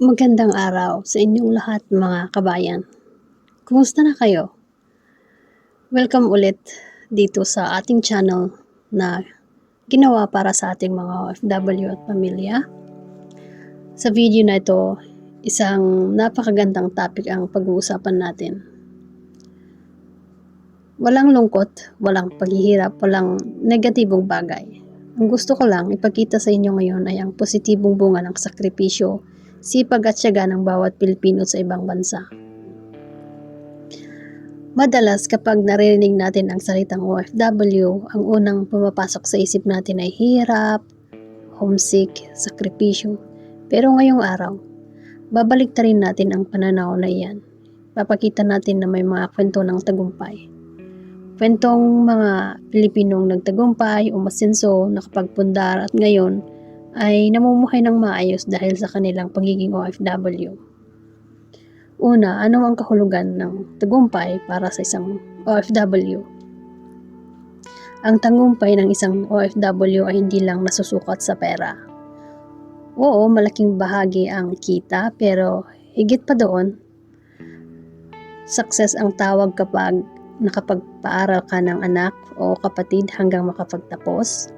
Magandang araw sa inyong lahat mga kabayan. Kumusta na kayo? Welcome ulit dito sa ating channel na ginawa para sa ating mga OFW at pamilya. Sa video na ito, isang napakagandang topic ang pag-uusapan natin. Walang lungkot, walang paghihirap, walang negatibong bagay. Ang gusto ko lang ipakita sa inyo ngayon ay ang positibong bunga ng sakripisyo sipag at syaga ng bawat Pilipino sa ibang bansa. Madalas kapag naririnig natin ang salitang OFW, ang unang pumapasok sa isip natin ay hirap, homesick, sakripisyo. Pero ngayong araw, babalik rin natin ang pananaw na iyan. Papakita natin na may mga kwento ng tagumpay. Kwentong mga Pilipinong nagtagumpay, umasenso, nakapagpundar at ngayon ay namumuhay ng maayos dahil sa kanilang pagiging OFW. Una, ano ang kahulugan ng tagumpay para sa isang OFW? Ang tagumpay ng isang OFW ay hindi lang nasusukat sa pera. Oo, malaking bahagi ang kita pero higit pa doon, success ang tawag kapag nakapagpaaral ka ng anak o kapatid hanggang makapagtapos,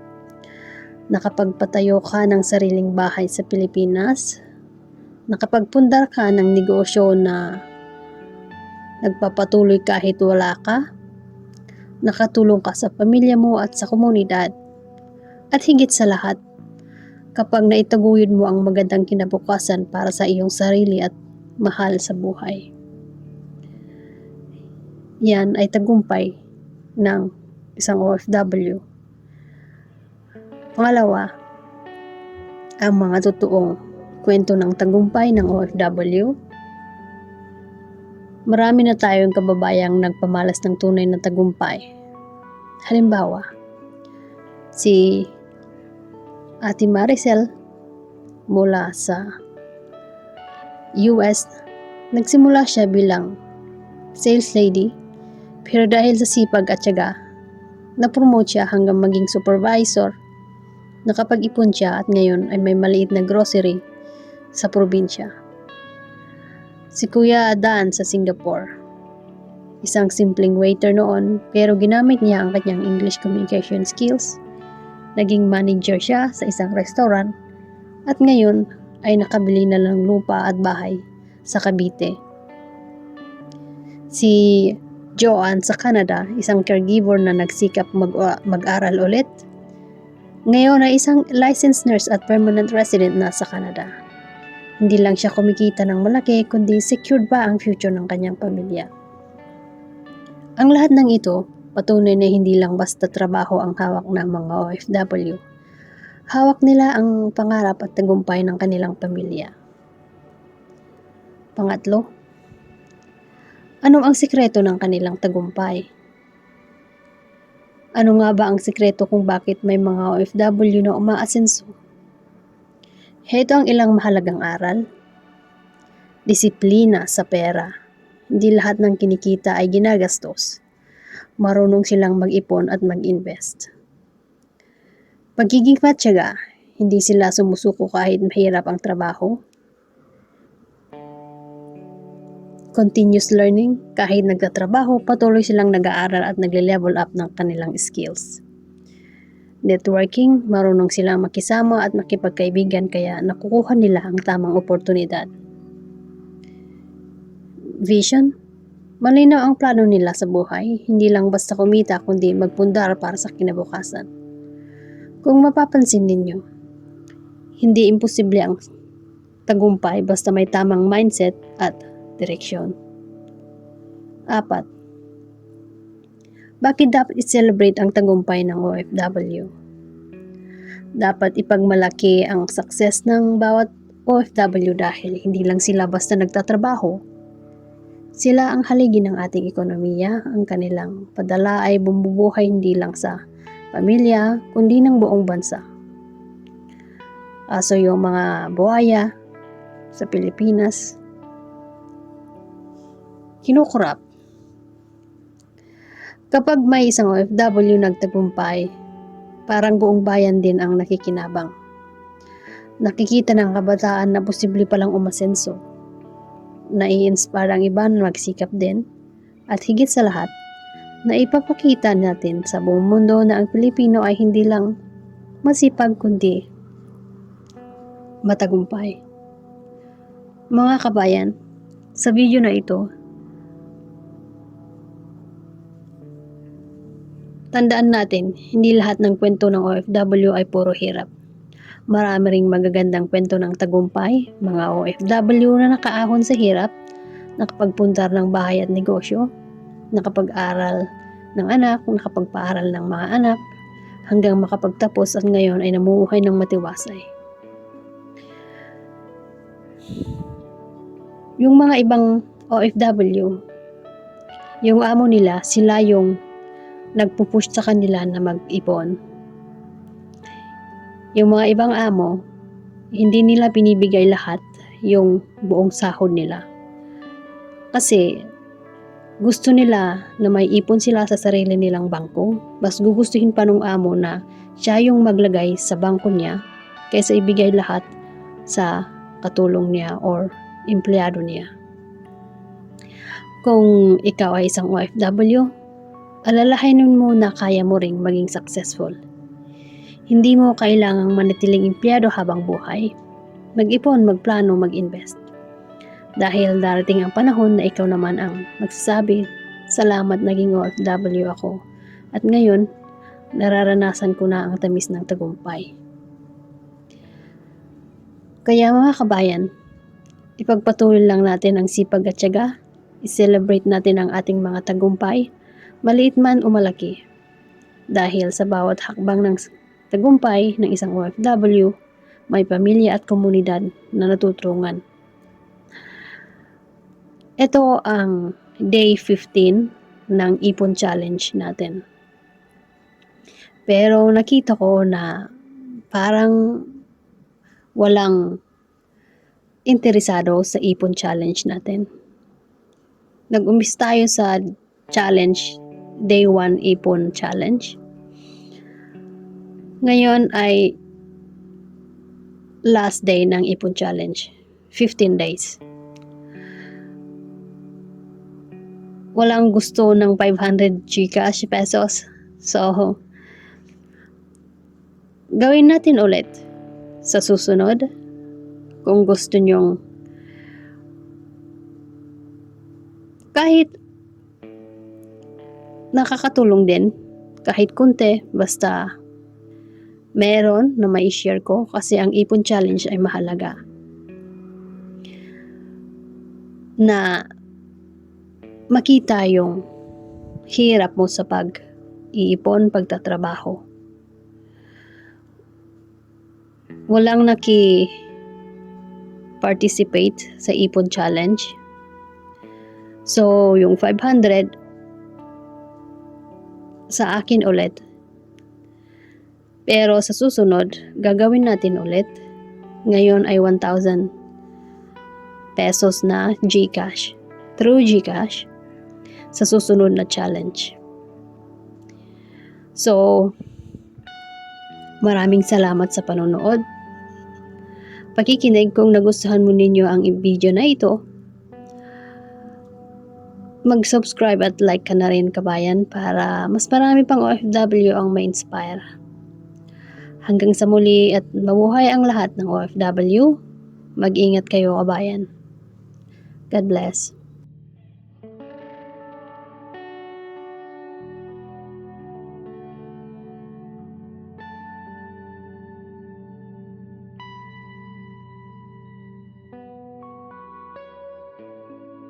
nakapagpatayo ka ng sariling bahay sa Pilipinas, nakapagpundar ka ng negosyo na nagpapatuloy kahit wala ka, nakatulong ka sa pamilya mo at sa komunidad, at higit sa lahat, kapag naitaguyod mo ang magandang kinabukasan para sa iyong sarili at mahal sa buhay. Yan ay tagumpay ng isang OFW. Pangalawa, ang mga totoong kwento ng tagumpay ng OFW. Marami na tayong kababayang nagpamalas ng tunay na tagumpay. Halimbawa, si Ate Maricel mula sa US, nagsimula siya bilang sales lady pero dahil sa sipag at syaga, na-promote siya hanggang maging supervisor nakapag-ipon siya at ngayon ay may maliit na grocery sa probinsya. Si Kuya Dan sa Singapore. Isang simpleng waiter noon pero ginamit niya ang kanyang English communication skills. Naging manager siya sa isang restaurant at ngayon ay nakabili na ng lupa at bahay sa Cavite. Si Joanne sa Canada, isang caregiver na nagsikap mag- mag-aral ulit ngayon ay isang licensed nurse at permanent resident na sa Canada. Hindi lang siya kumikita ng malaki kundi secured pa ang future ng kanyang pamilya. Ang lahat ng ito, patunay na hindi lang basta trabaho ang hawak ng mga OFW. Hawak nila ang pangarap at tagumpay ng kanilang pamilya. Pangatlo, ano ang sikreto ng kanilang tagumpay? Ano nga ba ang sikreto kung bakit may mga OFW na umaasenso? Heto ang ilang mahalagang aral. Disiplina sa pera. Hindi lahat ng kinikita ay ginagastos. Marunong silang mag-ipon at mag-invest. Pagiging matyaga, hindi sila sumusuko kahit mahirap ang trabaho. Continuous learning. Kahit nagtatrabaho, patuloy silang nag-aaral at nagle-level up ng kanilang skills. Networking, marunong silang makisama at makipagkaibigan kaya nakukuha nila ang tamang oportunidad. Vision, malinaw ang plano nila sa buhay, hindi lang basta kumita kundi magpundar para sa kinabukasan. Kung mapapansin ninyo, hindi imposible ang tagumpay basta may tamang mindset at direksyon. Apat, bakit dapat i-celebrate ang tagumpay ng OFW? Dapat ipagmalaki ang success ng bawat OFW dahil hindi lang sila basta nagtatrabaho. Sila ang haligi ng ating ekonomiya, ang kanilang padala ay bumubuhay hindi lang sa pamilya, kundi ng buong bansa. Aso yung mga buhaya sa Pilipinas, kinukurap. Kapag may isang OFW nagtagumpay, parang buong bayan din ang nakikinabang. nakikita ng kabataan na posible palang umasenso. Nai-inspire ang iba na magsikap din. At higit sa lahat, na ipapakita natin sa buong mundo na ang Pilipino ay hindi lang masipag kundi matagumpay. Mga kabayan, sa video na ito, tandaan natin, hindi lahat ng kwento ng OFW ay puro hirap. Marami ring magagandang kwento ng tagumpay, mga OFW na nakaahon sa hirap, nakapagpuntar ng bahay at negosyo, nakapag-aral ng anak, nakapagpaaral ng mga anak, hanggang makapagtapos at ngayon ay namumuhay ng matiwasay. Yung mga ibang OFW, yung amo nila, sila yung nagpupush sa kanila na mag-ipon. Yung mga ibang amo, hindi nila binibigay lahat yung buong sahod nila. Kasi gusto nila na may ipon sila sa sarili nilang bangko. Mas gugustuhin pa nung amo na siya yung maglagay sa bangko niya kaysa ibigay lahat sa katulong niya or empleyado niya. Kung ikaw ay isang OFW, alalahanin mo na kaya mo ring maging successful. Hindi mo kailangang manatiling empleyado habang buhay. Mag-ipon, magplano, mag-invest. Dahil darating ang panahon na ikaw naman ang magsasabi, salamat naging OFW ako. At ngayon, nararanasan ko na ang tamis ng tagumpay. Kaya mga kabayan, ipagpatuloy lang natin ang sipag at tiyaga, i-celebrate natin ang ating mga tagumpay, maliit man o malaki. Dahil sa bawat hakbang ng tagumpay ng isang OFW, may pamilya at komunidad na natutulungan. Ito ang day 15 ng Ipon Challenge natin. Pero nakita ko na parang walang interesado sa Ipon Challenge natin. Nag-umpis tayo sa challenge, day 1 Ipon Challenge. Ngayon ay last day ng Ipon Challenge. 15 days. Walang gusto ng 500 Gcash pesos. So, gawin natin ulit sa susunod kung gusto nyong kahit nakakatulong din kahit kunti basta meron na may share ko kasi ang ipon challenge ay mahalaga na makita yung hirap mo sa pag iipon, pagtatrabaho. Walang naki participate sa ipon challenge. So, yung 500 sa akin ulit. Pero sa susunod, gagawin natin ulit. Ngayon ay 1,000 pesos na GCash. Through GCash sa susunod na challenge. So, maraming salamat sa panonood. Pakikinig kung nagustuhan mo ninyo ang video na ito. Mag-subscribe at like ka na rin kabayan para mas marami pang OFW ang ma-inspire. Hanggang sa muli at mabuhay ang lahat ng OFW. Mag-ingat kayo kabayan. God bless.